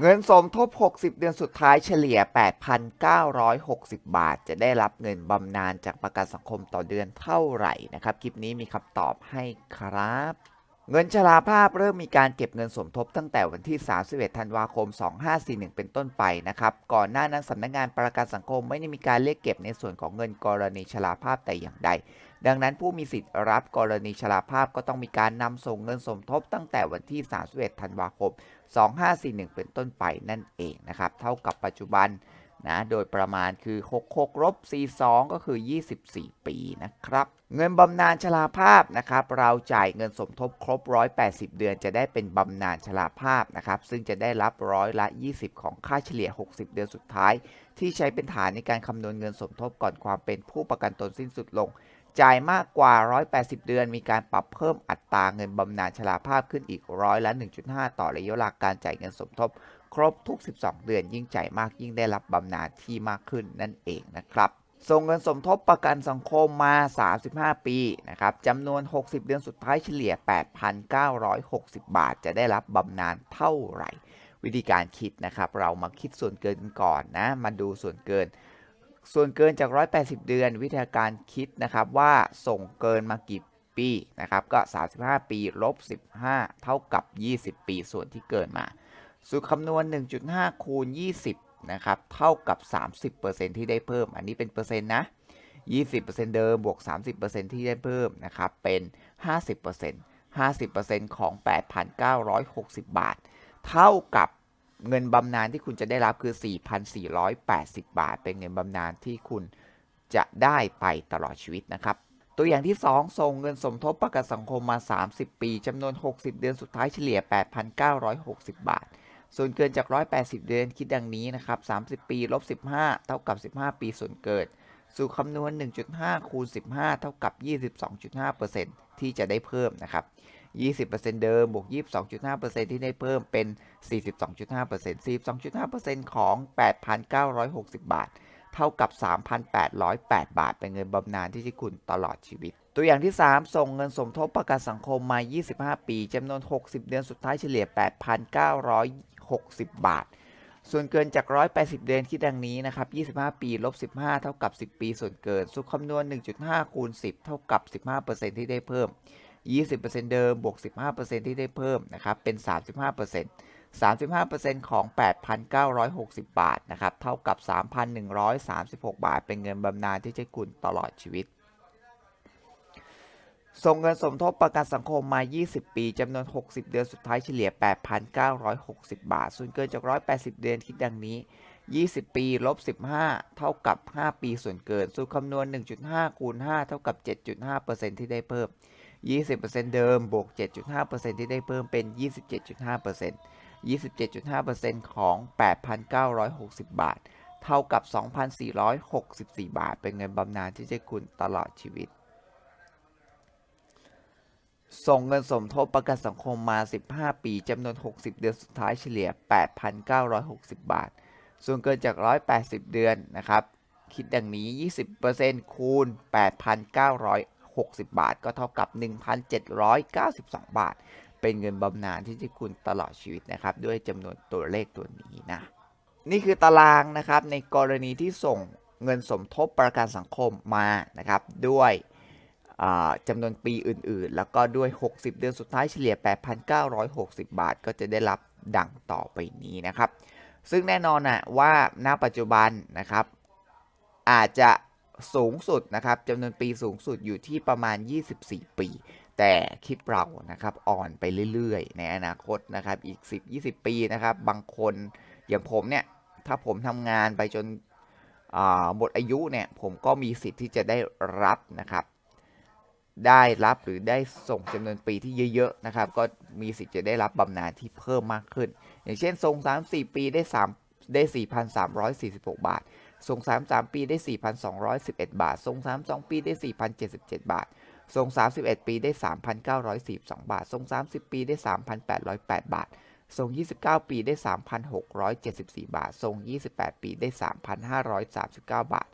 เงินสมทบ 60 เดือนสุดท้ายเฉลี่ย 8,960 บาท จะได้รับเงินบำนาญจากประกันสังคมต่อเดือนเท่าไหร่นะครับ คลิปนี้มีคำตอบให้ครับ เงินชราภาพเริ่มมีการเก็บเงินสมทบตั้งแต่วันที่ 31 ธันวาคม 2541 เป็นต้นไปนะครับ ก่อนหน้านั้นสำนักงานประกันสังคมไม่ได้มีการเรียกเก็บในส่วนของเงินกรณีชราภาพแต่อย่างใด ดังนั้นผู้มีสิทธิ์รับกรณีชราภาพก็ต้องมีการนำส่งเงินสมทบตั้งแต่วันที่ 31 ธันวาคม 2541 เป็นต้นไปนั่นเองนะครับ เท่ากับปัจจุบันนะ โดยประมาณคือ66ลบ42 ก็คือ 24 ปีนะครับ เงินบำนาญชราภาพนะครับ เราจ่ายเงินสมทบครบ 180 เดือน จะได้เป็นบำนาญชราภาพนะครับ ซึ่งจะได้รับร้อยละ 20 ของค่าเฉลี่ย 60 เดือนสุดท้าย ที่ใช้เป็นฐานในการคำนวณเงินสมทบก่อนความเป็นผู้ประกันตนสิ้นสุดลง จ่ายมากกว่า 180 เดือน มีการปรับเพิ่มอัตราเงินบำนาญชราภาพขึ้นอีกร้อยละ 1.5 ต่อระยะเวลาการจ่ายเงินสมทบ ครบทุก 12 เดือน ยิ่งจ่ายมากยิ่งได้รับบำนาญที่มากขึ้นนั่นเองนะครับส่งเงินสมทบประกันสังคมมา 35 ปีนะครับจำนวน 60 เดือนสุดท้ายเฉลี่ย 8,960 บาท จะได้รับบำนาญเท่าไหร่ วิธีการคิดนะครับ เรามาคิดส่วนเกินกันก่อนนะ มาดูส่วนเกิน ส่วนเกินจาก 180 เดือนวิธีการคิดนะครับว่าส่งเกินมากี่ปีนะครับก็ 35 ปีลบ15 เท่ากับ 20 ปีส่วนที่เกินมา สูตรคำนวณ 1.5 คูณ 20 นะครับ เท่ากับ 30%ที่ได้เพิ่ม อันนี้เป็นเปอร์เซ็นต์นะ 20%เดิมบวก 30%ที่ได้เพิ่มนะครับ เป็น 50% 50%ของ 8,960 บาท เท่ากับ เงินบำนาญที่คุณจะได้รับคือ 4,480 บาท เป็นเงินบำนาญที่คุณจะได้ไปตลอดชีวิตนะครับ ตัวอย่างที่ 2 ส่งเงินสมทบประกันสังคมมา 30 ปีจำนวน 60 เดือนสุดท้ายเฉลี่ย 8,960 บาท ส่วนเกินจาก 180 เดือนคิดดังนี้นะครับ 30 ปีลบ15 เท่ากับ 15 ปีส่วนเกินสู่คำนวณ 1.5 คูณ 15 เท่ากับ 22.5%ที่จะได้เพิ่มนะครับ 20%เดิม บวก 22.5%ที่ได้เพิ่มเป็น 42.5% 42.5%ของ 8,960 บาท เท่ากับ 3,808 บาท เป็นเงินบำนาญที่จะคุณตลอดชีวิต ตัวอย่างที่ 3 ส่งเงินสมทบประกันสังคมมา 25 ปีจำนวน 60 เดือนสุดท้ายเฉลี่ย 8,960 บาทส่วนเกินจาก 180 เดือนคิดดังนี้นะครับ 25 ปีลบ 15 เท่ากับ 10 ปีส่วนเกิน สุขคำนวณ 1.5 คูณ 10 เท่ากับ 15%ที่ได้เพิ่ม 20%เดิมบวก 15%ที่ได้เพิ่มนะครับเป็น 35% 35%ของ 8,960 บาทนะครับเท่ากับ 3,136 บาท เป็นเงินบำนาญที่จะคุณตลอดชีวิต ส่งเงินสมทบประกันสังคมมา 20 ปีจำนวน 60 เดือนสุดท้ายเฉลี่ย 8,960 บาท ส่วนเกินจาก 180 เดือนคิดดังนี้ 20 ปีลบ 15 เท่ากับ 5 ปีส่วนเกิน สูตรคำนวณ 1.5 คูณ 5 เท่ากับ 7.5%ที่ได้เพิ่ม 20%เดิมบวก 7.5%ที่ได้เพิ่มเป็น 27.5% 27.5%ของ 8,960 บาท เท่ากับ 2,464 บาท เป็นเงินบำนาญที่จะคุณตลอดชีวิต ส่งเงินสมทบประกันสังคมมา 15 ปีจำนวน 60 เดือนสุดท้ายเฉลี่ย 8,960 บาท ส่วนเกินจาก 180 เดือนนะครับ คิดดังนี้ 20%คูณ 8,900 60 บาท ก็เท่ากับ 1,792 บาท เป็นเงินบำนาญที่จะคุณตลอดชีวิตนะครับ ด้วยจำนวนตัวเลขตัวนี้นะ นี่คือตารางนะครับในกรณีที่ส่งเงินสมทบประกันสังคมมานะครับ ด้วยจำนวนปีอื่นๆ แล้วก็ด้วย 60 เดือนสุดท้ายเฉลี่ย 8,960 บาท ก็จะได้รับดังต่อไปนี้นะครับ ซึ่งแน่นอนนะว่าณปัจจุบันนะครับ อาจจะ สูงสุดนะครับจำนวนปีสูงสุดอยู่ที่ประมาณ 24 ปี แต่คลิปเรานะครับอ่อนไปเรื่อยๆ ในอนาคตนะครับอีก 10-20 ปีนะครับ บางคนอย่างผมเนี่ย ถ้าผมทำงานไปจนหมดอายุเนี่ยผมก็มีสิทธิ์ที่จะได้รับนะครับ ได้รับหรือได้ส่งจำนวนปีที่เยอะๆนะครับ ก็มีสิทธิ์จะได้รับบำนาญที่เพิ่มมากขึ้น อย่างเช่นส่ง3-4 ปีได้3ได้ 4,346 บาท ส่ง33 ปีได้ 4,211 บาทส่ง32 ปีได้ 4,077 บาทส่ง31 ปีได้ 3,942 บาทส่ง30 ปีได้ 3,808 บาทส่ง29 ปีได้ 3,674 บาทส่ง28 ปีได้ 3,539 บาท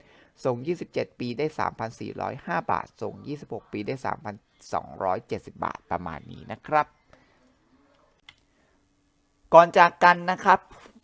ส่ง27 ปีได้ 3,405 บาทส่ง26 ปีได้ 3,270 บาท ประมาณนี้นะครับ ก่อนจากกันนะครับ